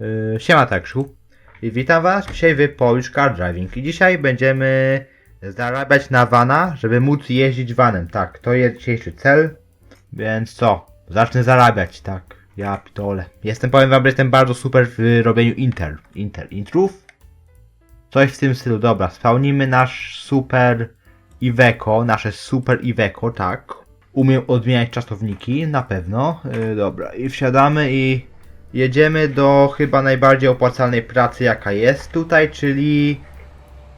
Yy, siema Takszu. I witam was dzisiaj w Polish Car Driving. I dzisiaj będziemy zarabiać na vana, żeby móc jeździć vanem. Tak, to jest dzisiejszy cel. Więc co? Zacznę zarabiać, tak. Ja pitole. Jestem, powiem wam, że jestem bardzo super w robieniu inter. Inter. Intrów? Coś w tym stylu. Dobra, spełnimy nasz super Iveco, nasze super Iveco, tak. Umiem odmieniać czasowniki, na pewno. Yy, dobra, i wsiadamy i jedziemy do chyba najbardziej opłacalnej pracy jaka jest tutaj, czyli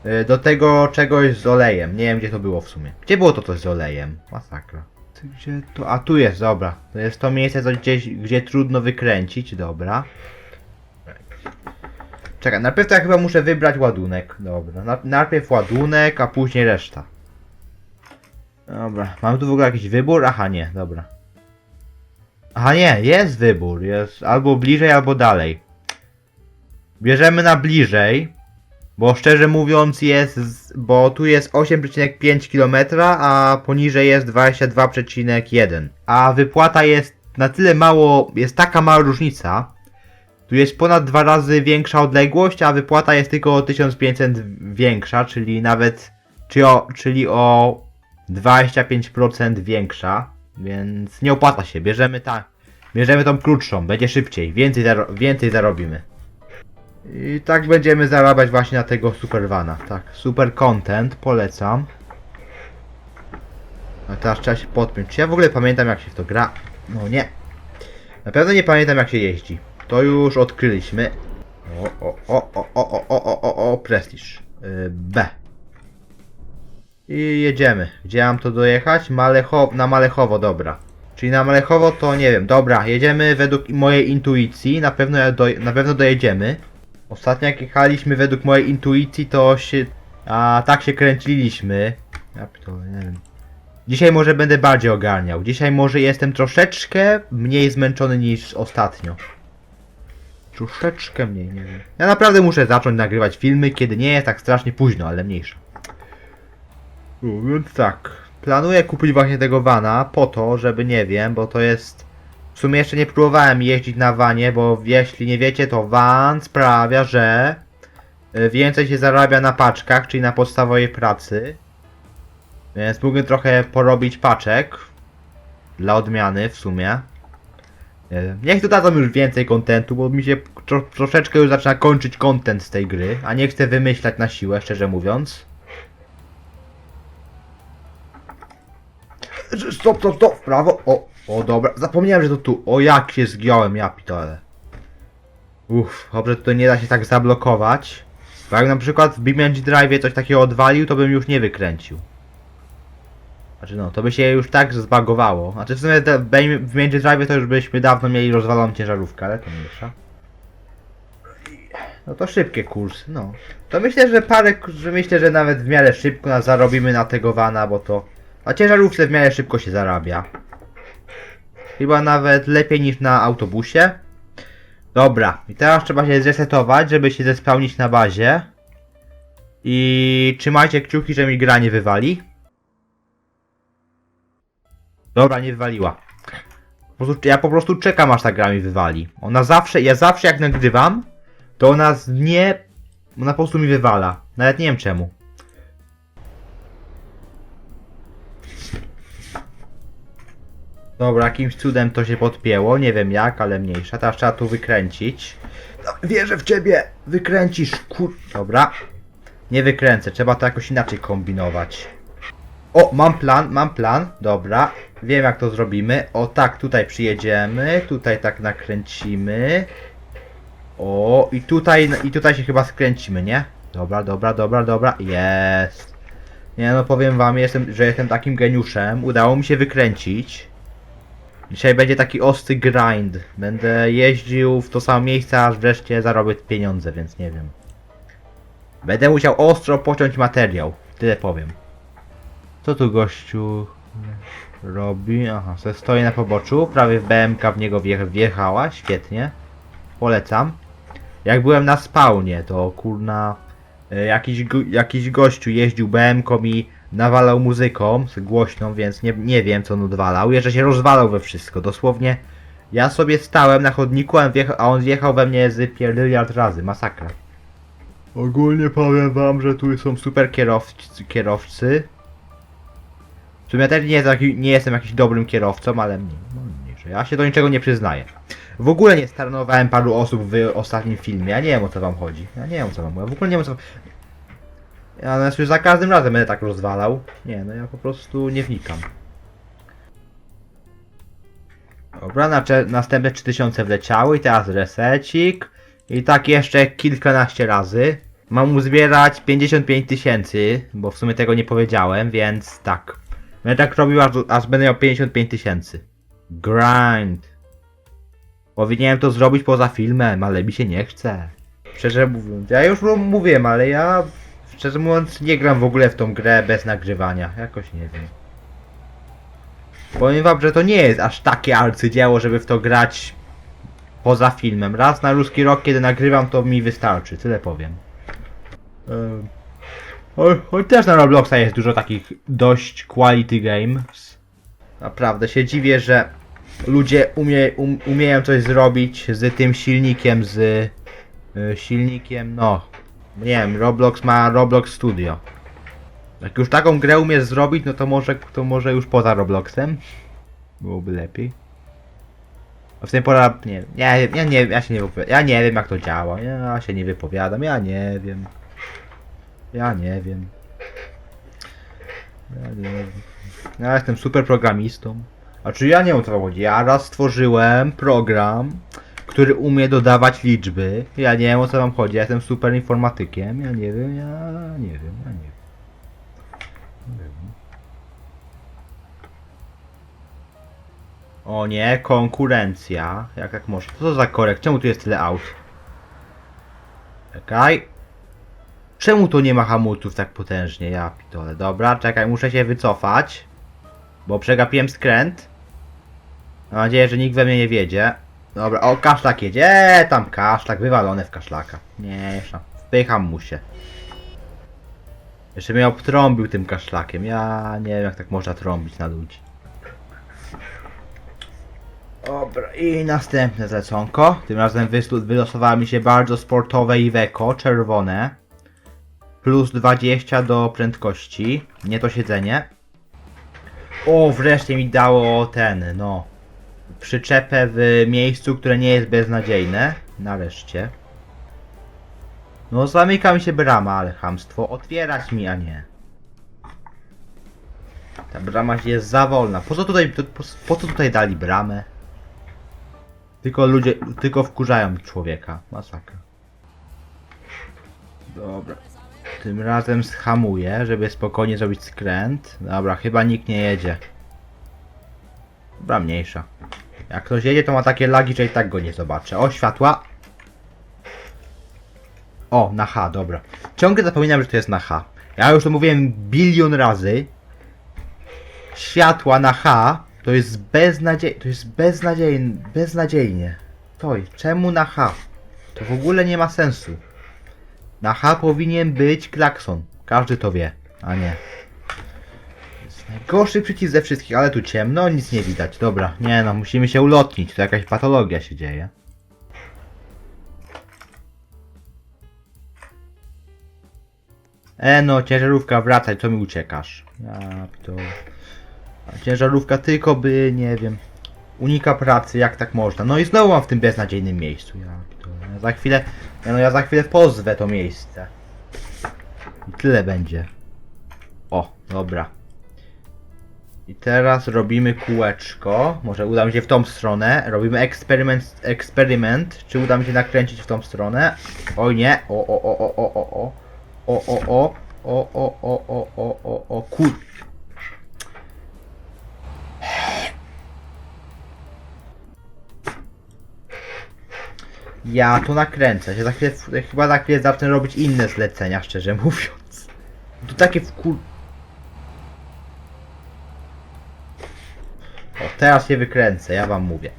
yy, do tego czegoś z olejem. Nie wiem gdzie to było w sumie. Gdzie było to coś z olejem? Masakra. Gdzie to? A tu jest, dobra. To jest to miejsce co gdzieś, gdzie trudno wykręcić, dobra. Czekaj, najpierw to ja chyba muszę wybrać ładunek. Dobra, na, najpierw ładunek, a później reszta. Dobra, mam tu w ogóle jakiś wybór? Aha, nie, dobra. Aha, nie, jest wybór, jest albo bliżej, albo dalej. Bierzemy na bliżej, bo szczerze mówiąc jest, bo tu jest 8,5 km, a poniżej jest 22,1. A wypłata jest na tyle mało, jest taka mała różnica, tu jest ponad dwa razy większa odległość, a wypłata jest tylko o 1500 większa, czyli nawet, czyli o, czyli o 25% większa, więc nie opłaca się. Bierzemy ta, bierzemy tą krótszą, będzie szybciej, więcej, więcej zarobimy. I tak będziemy zarabiać właśnie na tego supervana. Tak, super content, polecam. A teraz trzeba się podpiąć. Czy ja w ogóle pamiętam jak się w to gra? No nie. Na pewno nie pamiętam jak się jeździ. To już odkryliśmy. O, o, o, o, o, o, o, o, o, prestiż. Yy, B. I jedziemy. Gdzie mam to dojechać? Malecho na Malechowo, dobra. Czyli na Malechowo to nie wiem. Dobra, jedziemy według mojej intuicji. Na pewno, ja na pewno dojedziemy. Ostatnio jak jechaliśmy według mojej intuicji to się... A tak się kręciliśmy. Ja pitole, nie wiem. Dzisiaj może będę bardziej ogarniał. Dzisiaj może jestem troszeczkę mniej zmęczony niż ostatnio. Troszeczkę mniej, nie wiem. Ja naprawdę muszę zacząć nagrywać filmy, kiedy nie jest tak strasznie późno, ale mniejsza. Więc tak. Planuję kupić właśnie tego vana po to, żeby nie wiem, bo to jest. W sumie jeszcze nie próbowałem jeździć na vanie, bo jeśli nie wiecie, to van sprawia, że y, więcej się zarabia na paczkach, czyli na podstawowej pracy. Więc mógłbym trochę porobić paczek. Dla odmiany w sumie. Wiem. Niech dodadzą już więcej kontentu, bo mi się tro, troszeczkę już zaczyna kończyć content z tej gry, a nie chcę wymyślać na siłę, szczerze mówiąc. Stop, stop, stop, w prawo. O, o dobra, zapomniałem, że to tu. O, jak się zgiąłem, ja pitole. Uff, dobrze, to nie da się tak zablokować. Bo jak na przykład w BeamNG Drive coś takiego odwalił, to bym już nie wykręcił. Znaczy no, to by się już tak zbagowało. Znaczy w sumie w BeamNG Drive to już byśmy dawno mieli rozwaloną ciężarówkę, ale to mniejsza. No to szybkie kursy, no. To myślę, że parę, że myślę, że nawet w miarę szybko nas zarobimy na tego vana, bo to... Na ciężarówce w miarę szybko się zarabia. Chyba nawet lepiej niż na autobusie. Dobra, i teraz trzeba się zresetować, żeby się zespełnić na bazie. I trzymajcie kciuki, że mi gra nie wywali. Dobra, nie wywaliła. Po prostu, ja po prostu czekam aż ta gra mi wywali. Ona zawsze, ja zawsze jak nagrywam, to ona nie... Ona po prostu mi wywala. Nawet nie wiem czemu. Dobra, jakimś cudem to się podpięło, nie wiem jak, ale mniejsza. Teraz trzeba tu wykręcić. No, wierzę w ciebie! Wykręcisz, kur... Dobra. Nie wykręcę, trzeba to jakoś inaczej kombinować. O, mam plan, mam plan. Dobra, wiem jak to zrobimy. O, tak, tutaj przyjedziemy, tutaj tak nakręcimy. O, i tutaj, i tutaj się chyba skręcimy, nie? Dobra, dobra, dobra, dobra. Jest. Nie no, powiem wam, jestem, że jestem takim geniuszem. Udało mi się wykręcić. Dzisiaj będzie taki ostry grind. Będę jeździł w to samo miejsce, aż wreszcie zarobię pieniądze, więc nie wiem. Będę musiał ostro pociąć materiał. Tyle powiem. Co tu gościu robi? Aha, se stoi na poboczu. Prawie w BMK w niego wje wjechała. Świetnie. Polecam. Jak byłem na spawnie, to kurna e, jakiś, jakiś gościu jeździł BM-ką i nawalał muzyką głośną, więc nie, nie wiem co on odwalał. Jeszcze się rozwalał we wszystko. Dosłownie Ja sobie stałem na chodniku, a on wjechał, we mnie z pierdyliard razy. Masakra. Ogólnie powiem wam, że tu są super kierowcy. kierowcy. W sumie ja też nie, jest nie jestem jakimś dobrym kierowcą, ale no mniejsze. Ja się do niczego nie przyznaję. W ogóle nie starnowałem paru osób w ostatnim filmie. Ja nie wiem o co wam chodzi. Ja nie wiem o co wam chodzi. W ogóle nie wiem o co. Ja nas już za każdym razem będę tak rozwalał. Nie, no ja po prostu nie wnikam. Dobra, nacze- następne 3000 wleciały i teraz resecik. I tak jeszcze kilkanaście razy. Mam uzbierać 55 tysięcy, bo w sumie tego nie powiedziałem, więc tak. Będę tak robił, aż, aż będę miał 55 tysięcy. Grind. Powinienem to zrobić poza filmem, ale mi się nie chce. Szczerze mówiąc, ja już mówiłem, ale ja szczerze mówiąc nie gram w ogóle w tą grę bez nagrywania. Jakoś nie wiem. Powiem wam, że to nie jest aż takie arcydzieło, żeby w to grać poza filmem. Raz na ruski rok, kiedy nagrywam, to mi wystarczy. Tyle powiem. Ehm, Choć choć też na Robloxa jest dużo takich dość quality games. Naprawdę się dziwię, że ludzie umie, um, umieją coś zrobić z tym silnikiem, z y, silnikiem, no, nie wiem, Roblox ma Roblox Studio. Jak już taką grę umiesz zrobić, no to może, to może już poza Robloxem. Byłoby lepiej. A w tym pora, nie, nie, ja nie, ja się nie wypowiadam, ja nie wiem jak to działa, ja się nie wypowiadam, ja nie wiem. Ja nie wiem. Ja nie wiem. Ja jestem super programistą. A czy ja nie wiem o co chodzi? Ja raz stworzyłem program, który umie dodawać liczby. Ja nie wiem o co wam chodzi. Ja jestem super informatykiem. Ja nie wiem, ja nie wiem, ja nie wiem. O nie, konkurencja. Jak jak może? Co za korek? Czemu tu jest tyle aut? Czekaj. Czemu tu nie ma hamulców tak potężnie? Ja pitole. Dobra, czekaj, muszę się wycofać. Bo przegapiłem skręt. Mam nadzieję, że nikt we mnie nie wiedzie. Dobra, o, kaszlak jedzie. Eee, tam kaszlak, wywalone w kaszlaka. Nie, jeszcze. Wpycham mu się. Jeszcze mnie obtrąbił tym kaszlakiem. Ja nie wiem, jak tak można trąbić na ludzi. Dobra, i następne zleconko. Tym razem wylosowało mi się bardzo sportowe Iveco, czerwone. Plus 20 do prędkości. Nie to siedzenie. O, wreszcie mi dało ten, no. Przyczepę w miejscu, które nie jest beznadziejne. Nareszcie. No, zamyka mi się brama, ale chamstwo. Otwierać mi, a nie. Ta brama jest za wolna. Po co tutaj, po, po co tutaj dali bramę? Tylko ludzie, tylko wkurzają człowieka. Masakra. Dobra. Tym razem schamuję, żeby spokojnie zrobić skręt. Dobra, chyba nikt nie jedzie. Dobra, mniejsza. Jak ktoś jedzie, to ma takie lagi, że i tak go nie zobaczę. O, światła. O, na H, dobra. Ciągle zapominam, że to jest na H. Ja już to mówiłem bilion razy. Światła na H to jest beznadziejnie. To jest beznadziejnie. Beznadziejnie. To. Czemu na H? To w ogóle nie ma sensu. Na H powinien być klakson. Każdy to wie, a nie. Najgorszy przycisk ze wszystkich, ale tu ciemno, nic nie widać. Dobra, nie no, musimy się ulotnić, to jakaś patologia się dzieje. E no, ciężarówka wracaj, co mi uciekasz? Ja to... Ciężarówka tylko by, nie wiem, unika pracy, jak tak można. No i znowu mam w tym beznadziejnym miejscu. Ja, to, ja za chwilę, ja, no ja za chwilę pozwę to miejsce. I tyle będzie. O, dobra. I teraz robimy kółeczko. Może uda mi się w tą stronę. Robimy eksperyment, eksperyment. Czy uda mi się nakręcić w tą stronę? Oj nie. O, o, o, o, o, o, o. O, o, o. O, o, o, o, o, o, o. Ja tu nakręcę się. Za chwilę, chyba za chwilę zacznę robić inne zlecenia, szczerze mówiąc. To takie wkur... teraz się wykręcę, ja wam mówię.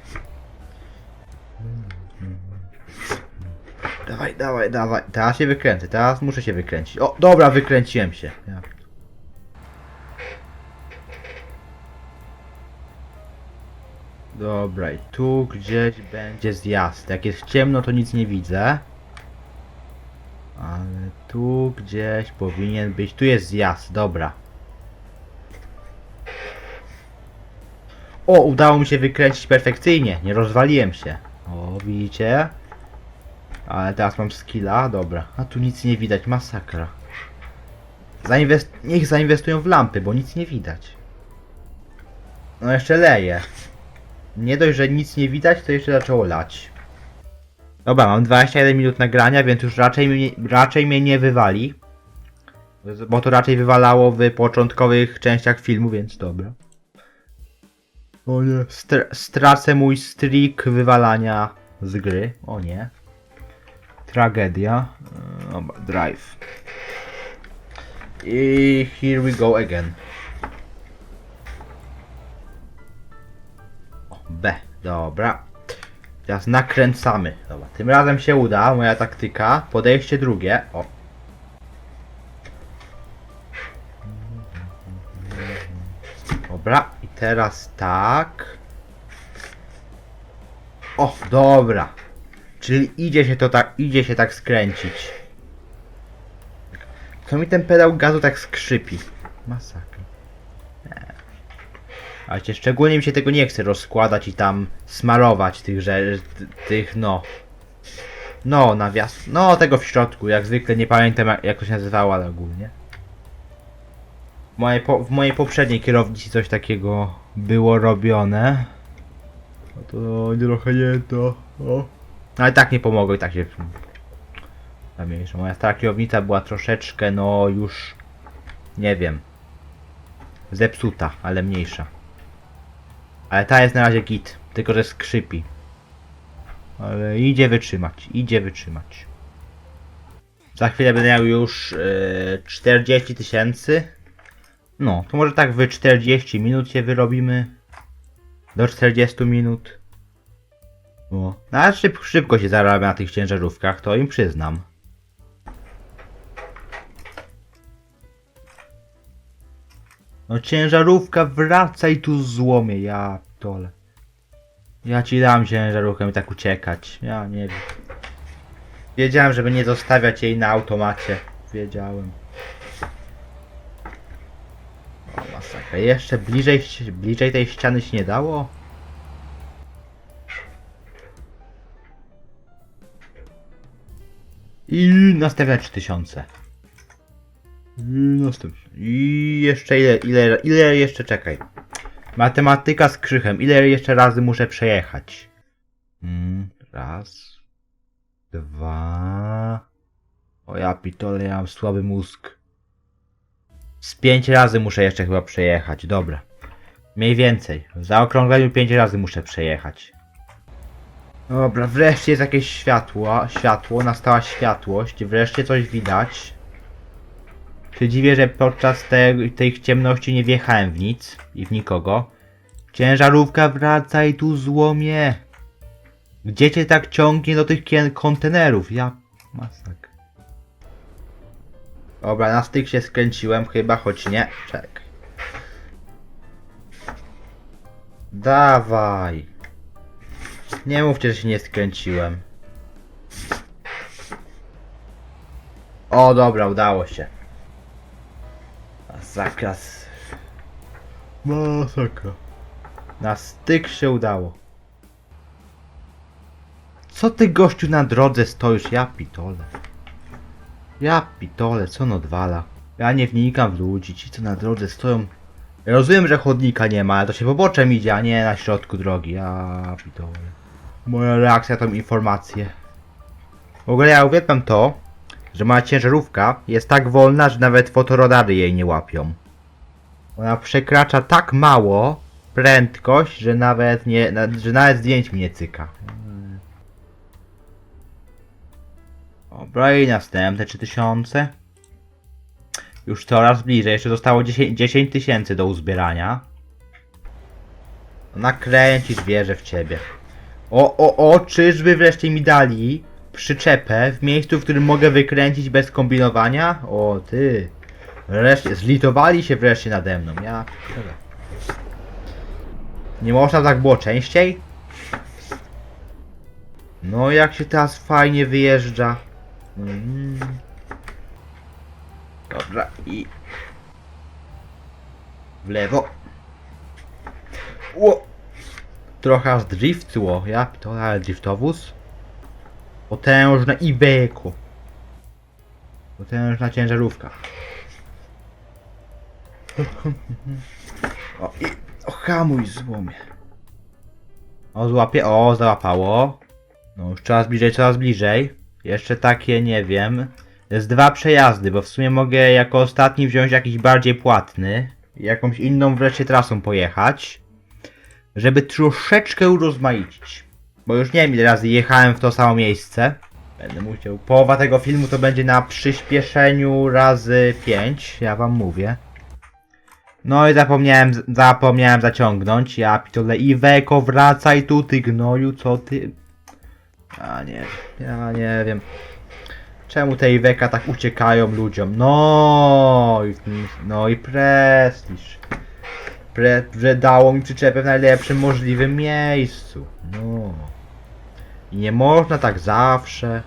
Dawaj, dawaj, dawaj. Teraz się wykręcę, teraz muszę się wykręcić. O, dobra, wykręciłem się. Ja. Dobra, i tu gdzieś będzie zjazd. Jak jest ciemno, to nic nie widzę. Ale tu gdzieś powinien być. Tu jest zjazd, dobra. O, udało mi się wykręcić perfekcyjnie. Nie rozwaliłem się. O, widzicie? Ale teraz mam skilla, dobra. A tu nic nie widać, masakra. Zainwest... Niech zainwestują w lampy, bo nic nie widać. No jeszcze leje. Nie dość, że nic nie widać, to jeszcze zaczęło lać. Dobra, mam 21 minut nagrania, więc już raczej mnie, raczej mnie nie wywali. Bo to raczej wywalało w początkowych częściach filmu, więc dobra. O nie. Str stracę mój streak wywalania z gry. O nie. Tragedia. E, Dobra, drive. I here we go again. O, B, dobra. Teraz nakręcamy. Dobra, tym razem się uda, moja taktyka. Podejście drugie. O. Dobra, teraz tak. O, dobra. Czyli idzie się to tak, idzie się tak skręcić. Co mi ten pedał gazu tak skrzypi? Masakra. Ale szczególnie mi się tego nie chce rozkładać i tam smarować tych, że tych no. No, nawias. No, tego w środku. Jak zwykle nie pamiętam jak, jak to się nazywało, ale ogólnie. W mojej, po, w mojej poprzedniej kierownicy coś takiego było robione. No to trochę nie to. O. Ale tak nie pomogło i tak się Zamienisz. Moja stara kierownica była troszeczkę, no już nie wiem. Zepsuta, ale mniejsza. Ale ta jest na razie git, tylko że skrzypi. Ale idzie wytrzymać, idzie wytrzymać. Za chwilę będę miał już yy, 40 tysięcy. No, to może tak w 40 minut się wyrobimy. Do 40 minut. O. No, ale szyb, szybko się zarabia na tych ciężarówkach, to im przyznam. No ciężarówka, wracaj tu złomie, ja dole. Ja ci dam ciężarówkę i tak uciekać. Ja nie wiem. Wiedziałem, żeby nie zostawiać jej na automacie. Wiedziałem. Masakra. Jeszcze bliżej, bliżej tej ściany się nie dało? I nastawiać 3000. I następny. I jeszcze ile, ile, ile jeszcze czekaj. Matematyka z krzychem. Ile jeszcze razy muszę przejechać? Mm, raz. Dwa. O ja pitole, ja mam słaby mózg. Z pięć razy muszę jeszcze chyba przejechać. Dobra. Mniej więcej. W zaokrągleniu pięć razy muszę przejechać. Dobra, wreszcie jest jakieś światło. Światło, nastała światłość. Wreszcie coś widać. Się dziwię, że podczas tej, tej ciemności nie wjechałem w nic i w nikogo. Ciężarówka wracaj tu złomie. Gdzie cię tak ciągnie do tych kontenerów? Ja... Masak. Dobra, na styk się skręciłem chyba, choć nie. Czek. Dawaj. Nie mówcie, że się nie skręciłem. O, dobra, udało się. Zakaz. Masakra. Na styk się udało. Co ty gościu na drodze stoisz? Ja pitole. Ja pitole, co on odwala? Ja nie wnikam w ludzi, ci co na drodze stoją. Ja rozumiem, że chodnika nie ma, ale to się poboczem idzie, a nie na środku drogi. Ja pitole. Moja reakcja tą informację. W ogóle ja uwielbiam to, że moja ciężarówka jest tak wolna, że nawet fotoradary jej nie łapią. Ona przekracza tak mało prędkość, że nawet nie, że nawet zdjęć mi nie cyka. Dobra i następne 3000. Już coraz bliżej, jeszcze zostało 10 tysięcy do uzbierania. Nakręcisz, wierzę w ciebie. O, o, o, czyżby wreszcie mi dali przyczepę w miejscu, w którym mogę wykręcić bez kombinowania? O, ty. Wreszcie, zlitowali się wreszcie nade mną. Ja... Nie można tak było częściej? No jak się teraz fajnie wyjeżdża. Dobra i... W lewo. Ło! Trochę aż driftło, ja to ale driftowóz. Potężne Iveco. Potężna ciężarówka. O, i, o hamuj złomie. O, złapie, o, załapało. No, już coraz bliżej, coraz bliżej. Jeszcze takie, nie wiem. Jest dwa przejazdy, bo w sumie mogę jako ostatni wziąć jakiś bardziej płatny. Jakąś inną wreszcie trasą pojechać. Żeby troszeczkę urozmaicić. Bo już nie wiem ile razy jechałem w to samo miejsce. Będę musiał. Połowa tego filmu to będzie na przyspieszeniu razy 5, ja wam mówię. No i zapomniałem, zapomniałem zaciągnąć. Ja pitole Iweko, wracaj tu, ty gnoju, co ty... Ja nie, ja nie wiem. Czemu te Iweka tak uciekają ludziom? No no i prestiż. Pre, że dało mi przyczepę w najlepszym możliwym miejscu. No. I nie można tak zawsze.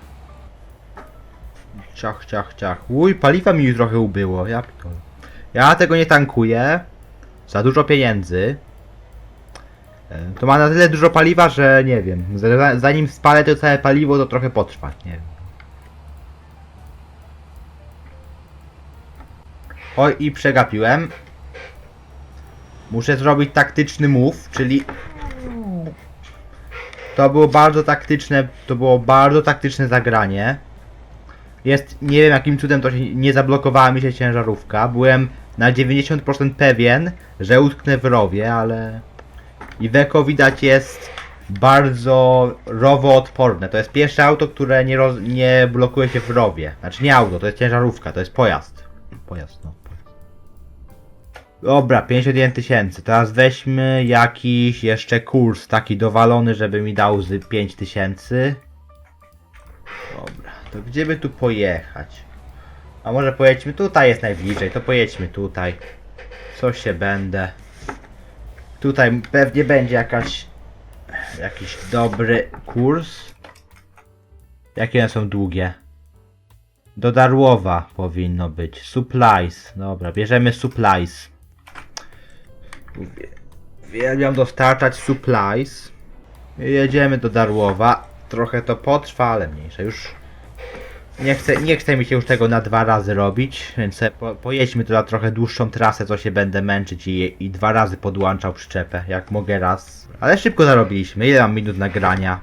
Ciach, ciach, ciach. Uj, paliwa mi już trochę ubyło. Ja, ja tego nie tankuję. Za dużo pieniędzy. E, To ma na tyle dużo paliwa, że nie wiem. za- Zanim spalę to całe paliwo, to trochę potrwa. Nie wiem. Oj, i przegapiłem. Muszę zrobić taktyczny move, czyli... To było bardzo taktyczne, to było bardzo taktyczne zagranie. Jest, nie wiem jakim cudem to się nie zablokowała mi się ciężarówka. Byłem na 90% pewien, że utknę w rowie, ale... Iveco widać jest bardzo rowoodporne. To jest pierwsze auto, które nie, roz, nie blokuje się w rowie. Znaczy nie auto, to jest ciężarówka, to jest pojazd. Pojazd, no. Dobra, 51 tysięcy. Teraz weźmy jakiś jeszcze kurs taki dowalony, żeby mi dał z 5 tysięcy. Dobra, to gdzie by tu pojechać? A może pojedźmy tutaj, jest najbliżej, to pojedźmy tutaj. Co się będę. Tutaj pewnie będzie jakaś jakiś dobry kurs. Jakie one są długie? Do Darłowa powinno być. Supplies. Dobra, bierzemy supplies. Uwie- Uwielbiam dostarczać supplies. Jedziemy do Darłowa. Trochę to potrwa, ale mniejsze już. Nie chce, nie chce mi się już tego na dwa razy robić, więc po, pojedźmy tu na trochę dłuższą trasę, co się będę męczyć i, i dwa razy podłączał przyczepę, jak mogę raz. Ale szybko zarobiliśmy. Ile mam minut nagrania?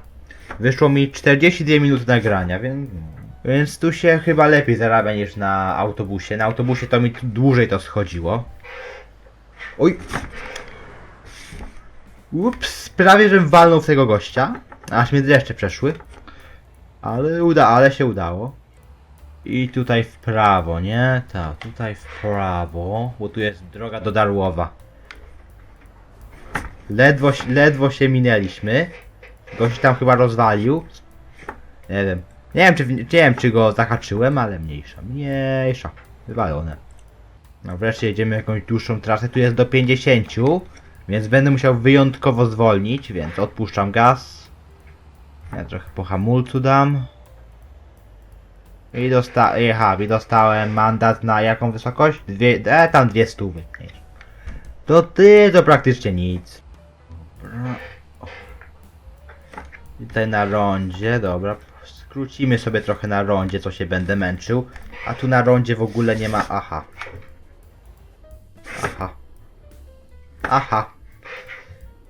Wyszło mi 42 minuty nagrania, więc... Więc tu się chyba lepiej zarabia niż na autobusie. Na autobusie to mi dłużej to schodziło. Oj! Ups, prawie żem walnął w tego gościa. Aż mnie dreszcze przeszły. Ale uda, ale się udało. I tutaj w prawo, nie? Tak, tutaj w prawo, bo tu jest droga do Darłowa. Ledwo, ledwo się minęliśmy. Gość tam chyba rozwalił. Nie wiem. Nie wiem, czy, nie wiem, czy go zahaczyłem, ale mniejsza. Mniejsza. Wywalone. No wreszcie jedziemy jakąś dłuższą trasę. Tu jest do 50, więc będę musiał wyjątkowo zwolnić, więc odpuszczam gaz. Ja trochę po hamulcu dam. I dosta aha, i dostałem mandat na jaką wysokość? Dwie, e, tam dwie stówy. To ty, to praktycznie nic. I Tutaj na rondzie, dobra. Skrócimy sobie trochę na rondzie, co się będę męczył. A tu na rondzie w ogóle nie ma, aha. Aha. Aha.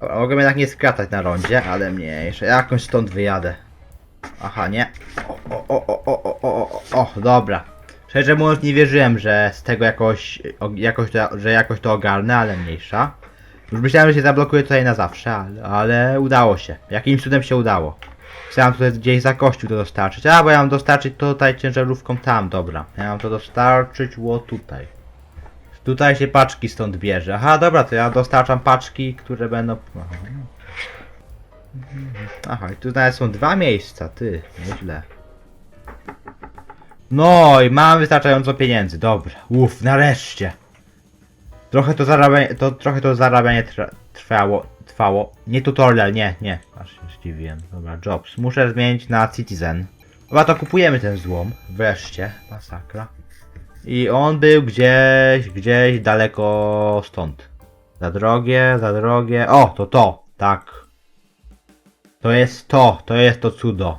Dobra, mogę jednak nie skracać na rondzie, ale mniejsze. Jakąś stąd wyjadę. Aha, nie. O, o, o, o, o, o, o, o, dobra. Szczerze mówiąc nie wierzyłem, że z tego jakoś, jakoś to, że jakoś to ogarnę, ale mniejsza. Już myślałem, że się zablokuje tutaj na zawsze, ale, ale udało się. Jakimś cudem się udało. Chciałem tutaj gdzieś za kościół to dostarczyć. A, bo ja mam dostarczyć tutaj ciężarówką tam, dobra. Ja mam to dostarczyć ło tutaj. Tutaj się paczki stąd bierze. Aha, dobra, to ja dostarczam paczki, które będą... Aha, Aha i tu nawet są dwa miejsca, ty, nieźle. No i mam wystarczająco pieniędzy, dobra. Uff, nareszcie. Trochę to zarabianie, to, trochę to zarabianie trwa, trwało, trwało. Nie tutorial, nie, nie. Aż się zdziwiłem. Dobra, jobs. Muszę zmienić na Citizen. Dobra, to kupujemy ten złom. Wreszcie. Masakra. I on był gdzieś, gdzieś daleko stąd. Za drogie, za drogie. O, to to, tak. To jest to, to jest to cudo.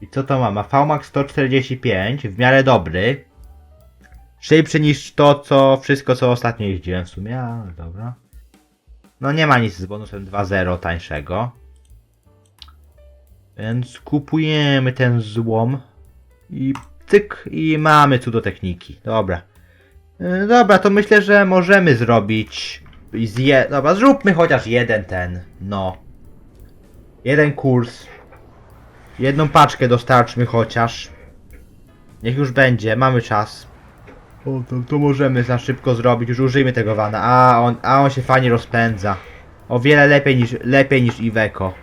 I co to ma? Ma VMAX 145, w miarę dobry. Szybszy niż to, co wszystko, co ostatnio jeździłem w sumie, ale dobra. No nie ma nic z bonusem 2.0 tańszego. Więc kupujemy ten złom. I cyk, i mamy cudo techniki. Dobra. Yy, Dobra, to myślę, że możemy zrobić. Zje... Dobra, zróbmy chociaż jeden ten. No. Jeden kurs. Jedną paczkę dostarczmy chociaż. Niech już będzie, mamy czas. O, to, to możemy za szybko zrobić, już użyjmy tego wana. A on, a on się fajnie rozpędza. O wiele lepiej niż, lepiej niż Iveco.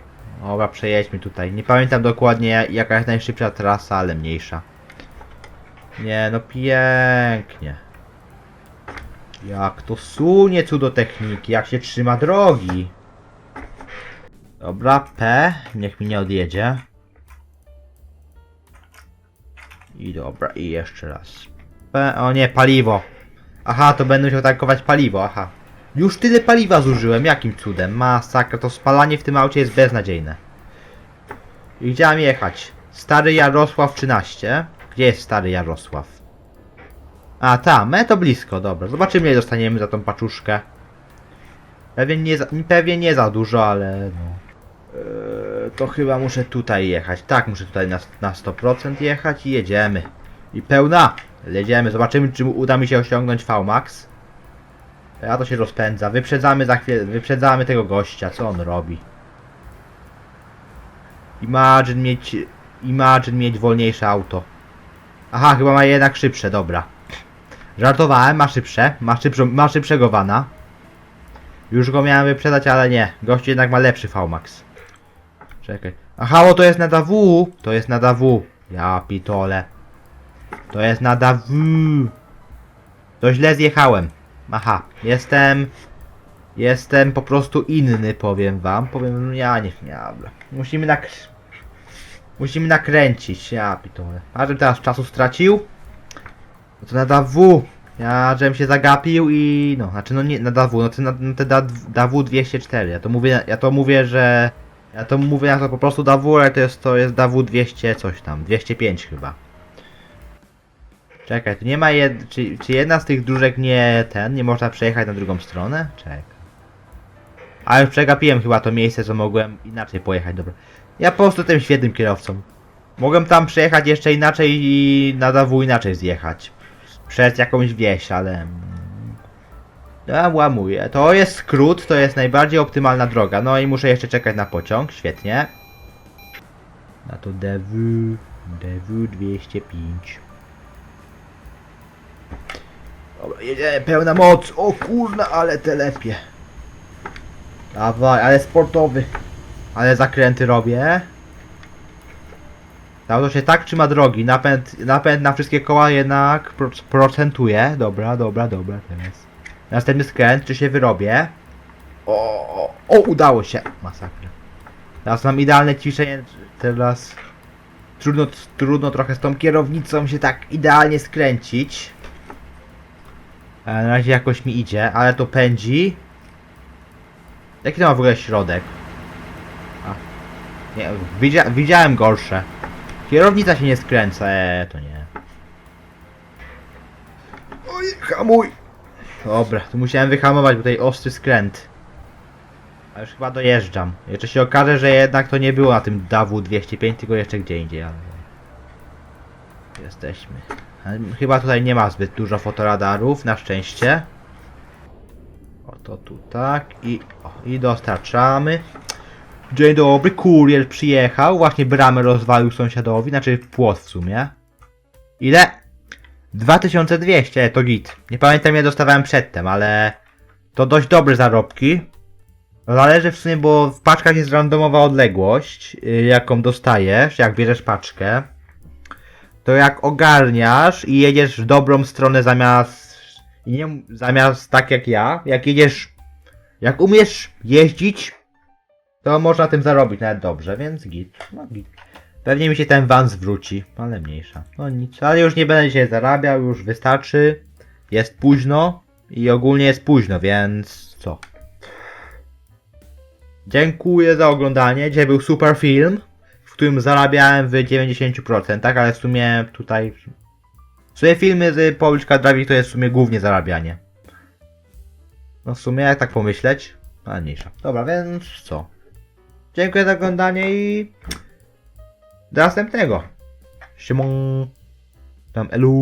Dobra, przejedźmy tutaj. Nie pamiętam dokładnie jaka jest najszybsza trasa, ale mniejsza. Nie, no pięknie. Jak to sunie cudo techniki, jak się trzyma drogi. Dobra, P, niech mi nie odjedzie. I dobra, i jeszcze raz. P, o nie, paliwo. Aha, to będę musiał tankować paliwo, aha. Już tyle paliwa zużyłem, jakim cudem? Masakra, to spalanie w tym aucie jest beznadziejne. I mam jechać? Stary Jarosław 13. Gdzie jest stary Jarosław? A, tam, e, to blisko, dobra. Zobaczymy, ile dostaniemy za tą paczuszkę. Pewnie nie za, pewnie nie za dużo, ale no. Eee, to chyba muszę tutaj jechać. Tak, muszę tutaj na, na 100% jechać i jedziemy. I pełna! Jedziemy, zobaczymy, czy uda mi się osiągnąć VMAX. A to się rozpędza. Wyprzedzamy za chwilę, wyprzedzamy tego gościa, co on robi. Imagine mieć, imagine mieć wolniejsze auto. Aha, chyba ma jednak szybsze, dobra. Żartowałem, ma szybsze, ma, szybszą, ma szybszego wana. Już go miałem wyprzedać, ale nie. Gość jednak ma lepszy VMAX. Czekaj. Aha, o to jest na DAW. To jest na DAW. Ja pitole. To jest na DAW. To źle zjechałem. Aha, jestem... Jestem po prostu inny, powiem wam. Powiem, ja nie, dobra. Musimy nak... Musimy nakręcić, ja pitole. A żebym teraz czasu stracił? No to na DAW. Ja żebym się zagapił i no, znaczy no nie na DAW, no to na, na te DAW 204. Ja to mówię, ja to mówię, że ja to mówię na to po prostu DAW, ale to jest to jest DAW 200 coś tam, 205 chyba. Czekaj, tu nie ma jed... czy, czy jedna z tych dróżek nie ten, nie można przejechać na drugą stronę? Czekaj. A już przegapiłem chyba to miejsce, co mogłem inaczej pojechać, dobra. Ja po prostu tym świetnym kierowcą. Mogłem tam przejechać jeszcze inaczej i na DAW inaczej zjechać. Przez jakąś wieś, ale... Ja łamuję. To jest skrót, to jest najbardziej optymalna droga. No i muszę jeszcze czekać na pociąg, świetnie. Na to DW... DW 205. Dobra, jedziemy, pełna moc. O kurna, ale telepie. Dawaj, ale sportowy. Ale zakręty robię. To auto się tak trzyma drogi. Napęd, napęd na wszystkie koła jednak pro, procentuje. Dobra, dobra, dobra. Teraz. Następny skręt, czy się wyrobię? O, o, udało się. Masakra. Teraz mam idealne ćwiczenie. Teraz trudno, trudno trochę z tą kierownicą się tak idealnie skręcić. E, Na razie jakoś mi idzie, ale to pędzi. Jaki to ma w ogóle środek? A. Nie, widzia, widziałem gorsze. Kierownica się nie skręca, eee, to nie. Oj, hamuj! Dobra, tu musiałem wyhamować, bo tutaj ostry skręt. A już chyba dojeżdżam. Jeszcze się okaże, że jednak to nie było na tym DAW 205, tylko jeszcze gdzie indziej, ale... Jesteśmy. Chyba tutaj nie ma zbyt dużo fotoradarów, na szczęście. Oto tu tak i, o, i dostarczamy. Dzień dobry, kurier przyjechał, właśnie bramę rozwalił sąsiadowi, znaczy płot w sumie. Ile? 2200, to git. Nie pamiętam ile dostawałem przedtem, ale to dość dobre zarobki. Zależy w sumie, bo w paczkach jest randomowa odległość, y, jaką dostajesz, jak bierzesz paczkę. To jak ogarniasz i jedziesz w dobrą stronę zamiast. Nie, zamiast tak jak ja, jak jedziesz Jak umiesz jeździć, to można tym zarobić nawet dobrze, więc git. No git. Pewnie mi się ten van zwróci, ale mniejsza. No nic, ale już nie będę dzisiaj zarabiał, już wystarczy. Jest późno i ogólnie jest późno, więc co? Dziękuję za oglądanie. Dzisiaj był super film, w którym zarabiałem w 90%, tak? ale w sumie tutaj. W sumie filmy z Policzka Drive to jest w sumie głównie zarabianie. No w sumie jak tak pomyśleć, ale mniejsza. Dobra, więc co? Dziękuję za oglądanie i do następnego. Siemon. Tam elu.